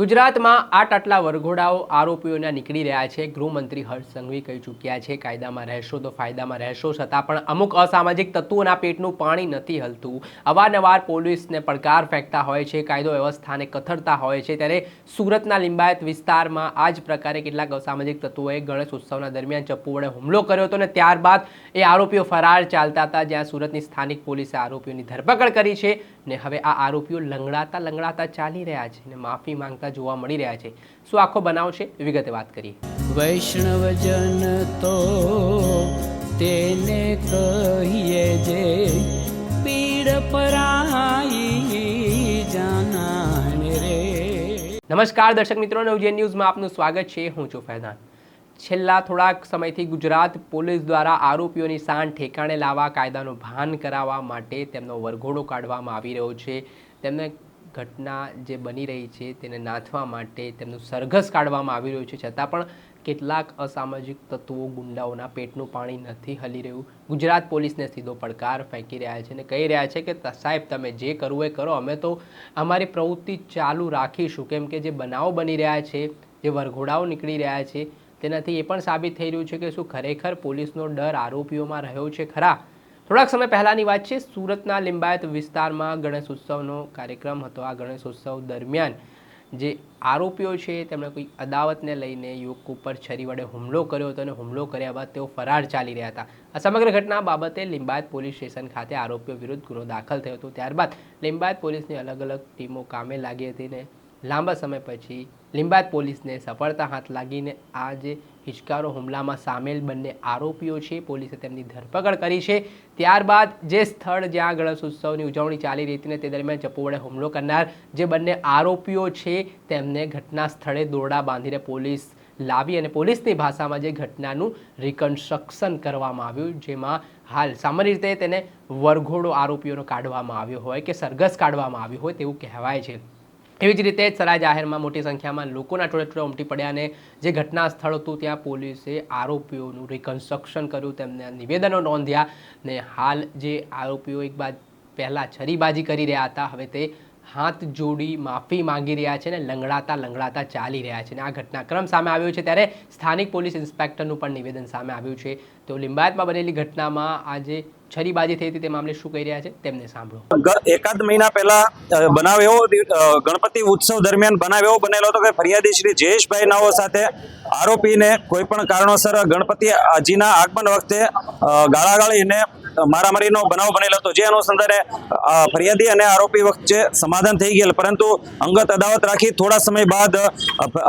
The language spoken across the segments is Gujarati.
ગુજરાતમાં આટ આટલા વરઘોડાઓ આરોપીઓના નીકળી રહ્યા છે. ગૃહમંત્રી હર્ષ સંઘવી કહી ચૂક્યા છે, કાયદામાં રહેશો તો ફાયદામાં રહેશો છતાં પણ અમુક અસામાજિક તત્વોના પેટનું પાણી નથી હલતું. અવારનવાર પોલીસને પડકાર ફેંકતા હોય છે, કાયદો વ્યવસ્થાને કથળતા હોય છે. ત્યારે સુરતના લિંબાયત વિસ્તારમાં આ જ પ્રકારે કેટલાક અસામાજિક તત્વોએ ગણેશ ઉત્સવના દરમિયાન ચપ્પુ વડે હુમલો કર્યો હતો અને ત્યારબાદ એ આરોપીઓ ફરાર ચાલતા હતા, જ્યાં સુરતની સ્થાનિક પોલીસે આરોપીઓની ધરપકડ કરી છે ને હવે આ આરોપીઓ લંગડાતા લંગડાતા ચાલી રહ્યા છે ને માફી માંગતા જોવા મળી રહ્યા છે. શું આખો બનાવ છે? વિગતે વાત કરીએ. વૈષ્ણવજન તો તેને કહીએ જે પીડ પરાઈ જાનાને રે. નમસ્કાર દર્શક મિત્રો નવજીવન ન્યૂઝમાં આપનું સ્વાગત છે. હું છું ફૈદાન છેલ્લા થોડાક સમયથી ગુજરાત પોલીસ દ્વારા આરોપીઓની શાન ઠેકાણે લાવવા કાયદાનું ભાન કરાવવા માટે તેમનો વરઘોડો કાઢવામાં આવી રહ્યો છે. તેમને ઘટના જે બની રહી છે તેને નાથવા માટે તેમનું સરઘસ કાઢવામાં આવી રહ્યું છે. છતાં પણ કેટલાક અસામાજિક તત્વો ગુંડાઓના પેટનું પાણી નથી હલી રહ્યું. ગુજરાત પોલીસને સીધો પડકાર ફેંકી રહ્યા છે અને કહી રહ્યા છે કે સાહેબ, તમે જે કરવું એ કરો. અમે તો અમારી પ્રવૃત્તિ ચાલુ રાખીશું. કેમ કે જે બનાવો બની રહ્યા છે, જે વરઘોડાઓ નીકળી રહ્યા છે, તેનાથી એ પણ સાબિત થઈ રહ્યું છે કે શું ખરેખર પોલીસનો ડર આરોપીઓમાં રહ્યો છે ખરા? થોડાક સમય પહેલાંની વાત છે, સુરતના લિંબાયત વિસ્તારમાં ગણેશ ઉત્સવનો કાર્યક્રમ હતો. આ ગણેશ ઉત્સવ દરમિયાન જે આરોપીઓ છે, તેમણે કોઈ અદાવતને લઈને યુવક ઉપર છરી વડે હુમલો કર્યો હતો અને હુમલો કર્યા બાદ તેઓ ફરાર ચાલી રહ્યા હતા. આ સમગ્ર ઘટના બાબતે લિંબાયત પોલીસ સ્ટેશન ખાતે આરોપીઓ વિરુદ્ધ ગુનો દાખલ થયો હતો. ત્યારબાદ લિંબાયત પોલીસની અલગ અલગ ટીમો કામે લાગી હતી ને લાંબા સમય પછી લિંબાયત પોલીસને સફળતા હાથ લાગીને આ જે હિચકારો હુમલામાં સામેલ બંને આરોપીઓ છે. પોલીસે તેમની ધરપકડ કરી છે. ત્યારબાદ જે સ્થળ જ્યાં ગણેશ ઉત્સવની ઉજવણી ચાલી રહી હતી ને તે દરમિયાન ચપ્પુ વડે હુમલો કરનાર જે બંને આરોપીઓ છે તેમને ઘટના સ્થળે દોરડા બાંધીને પોલીસ લાવી અને પોલીસની ભાષામાં જે ઘટનાનું રિકન્સ્ટ્રક્શન કરવામાં આવ્યું, જેમાં હાલ સામાન્ય રીતે તેને વરઘોડો આરોપીઓનો કાઢવામાં આવ્યો હોય કે સરઘસ કાઢવામાં આવ્યું હોય તેવું કહેવાય છે. એવી જ રીતે સરાય જાહેરમાં મોટી સંખ્યામાં લોકોના ટોળે ટોળે ઉમટી પડ્યા અને જે ઘટના સ્થળ હતું, ત્યાં પોલીસે આરોપીઓનું રિકન્સ્ટ્રક્શન કર્યું, તેમને નિવેદનો નોંધ્યા ને હાલ જે આરોપીઓ એક બાદ પહેલાં છરીબાજી કરી રહ્યા હતા, હવે તે હાથ જોડી માફી માંગી રહ્યા છે ને લંગડાતા લંગડાતા ચાલી રહ્યા છે અને આ ઘટનાક્રમ સામે આવ્યો છે ત્યારે સ્થાનિક પોલીસ ઇન્સ્પેક્ટરનું પણ નિવેદન સામે આવ્યું છે. તો લિંબાયતમાં બનેલી ઘટનામાં આજે છરીબાજી થઈ હતી, તે મામલે શું કહી રહ્યા છે તેમને સાંભળો. એકાદ મહિના પહેલા બનાવ એવો ગણપતિ ઉત્સવ દરમિયાન બનાવ એવો બનેલો હતો કે ફરિયાદી શ્રી જયેશભાઈ નાઓ સાથે આરોપીને કોઈ પણ કારણોસર ગણપતિ આજીના આગમન વખતે ગાળાગાળીને મારામારીનો બનાવ બનેલો હતો. જે અનુસંધાને ફરિયાદી અને આરોપી વચ્ચે સમાધાન થઈ ગયેલ. પરંતુ અંગત અદાવત રાખી થોડા સમય બાદ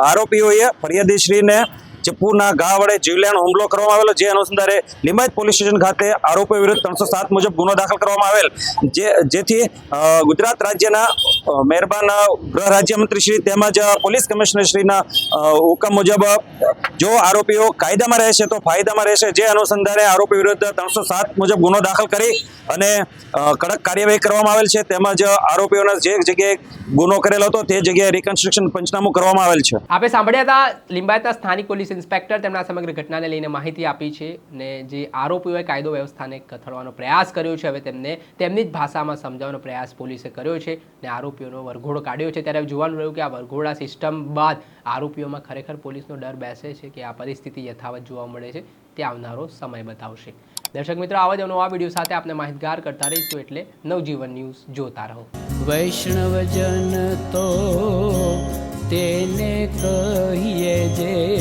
આરોપીઓએ ફરિયાદી શ્રીને ચપ્પુના ઘા વડે જીવલેણ હુમલો કરવામાં આવેલો. જે અનુસંધાને લિંબાયત પોલીસ સ્ટેશન ખાતે આરોપી વિરુદ્ધ ત્રણસો મુજબ ગુનો દાખલ કરવામાં આવેલ. જે, જેથી ગુજરાત રાજ્યના મહેરબાન ગૃહ રાજ્યમંત્રી શ્રી તેમજ પોલીસ કમિશનર શ્રીના હુકમ મુજબ જો આરોપીઓ કાયદામાં રહેશે તો ફાયદામાં રહેશે. જે અનુસંધાને આરોપી વિરુદ્ધ ત્રણસો સાત મુજબ ગુનો દાખલ કરી અને કડક કાર્યવાહી કરવામાં આવેલ છે. તેમજ આરોપીઓના જે જગ્યાએ ગુનો કરેલો હતો તે જગ્યાએ રિકન્સ્ટ્રક્શન પંચનામું કરવામાં આવેલ છે. આપણે સાંભળ્યા હતા લિંબાયતના સ્થાનિક પોલીસ ઇન્સ્પેક્ટર તેમના સમગ્ર ઘટનાને લઈને માહિતી આપી છે ને જે આરોપીઓએ કાયદો વ્યવસ્થાને કથળવાનો પ્રયાસ કર્યો છે. હવે તેમને તેમની જ ભાષામાં સમજાવવાનો પ્રયાસ પોલીસે કર્યો છે ને આરોપીઓનો વરઘોડો કાઢ્યો છે. ત્યારે જોવાનું રહ્યું કે આ વરઘોડા સિસ્ટમ બાદ આરોપીઓમાં ખરેખર પોલીસનો ડર બેસે છે કે આ પરિસ્થિતિ યથાવત જોવા મળે છે તે આવનારો સમય બતાવશે. દર્શક મિત્રો, આવા જ નવા વીડિયો સાથે આપણે માહિતગાર કરતા રહીશું એટલે નવજીવન ન્યૂઝ જોતા રહો. વૈષ્ણવજન તો તેને કહીએ જે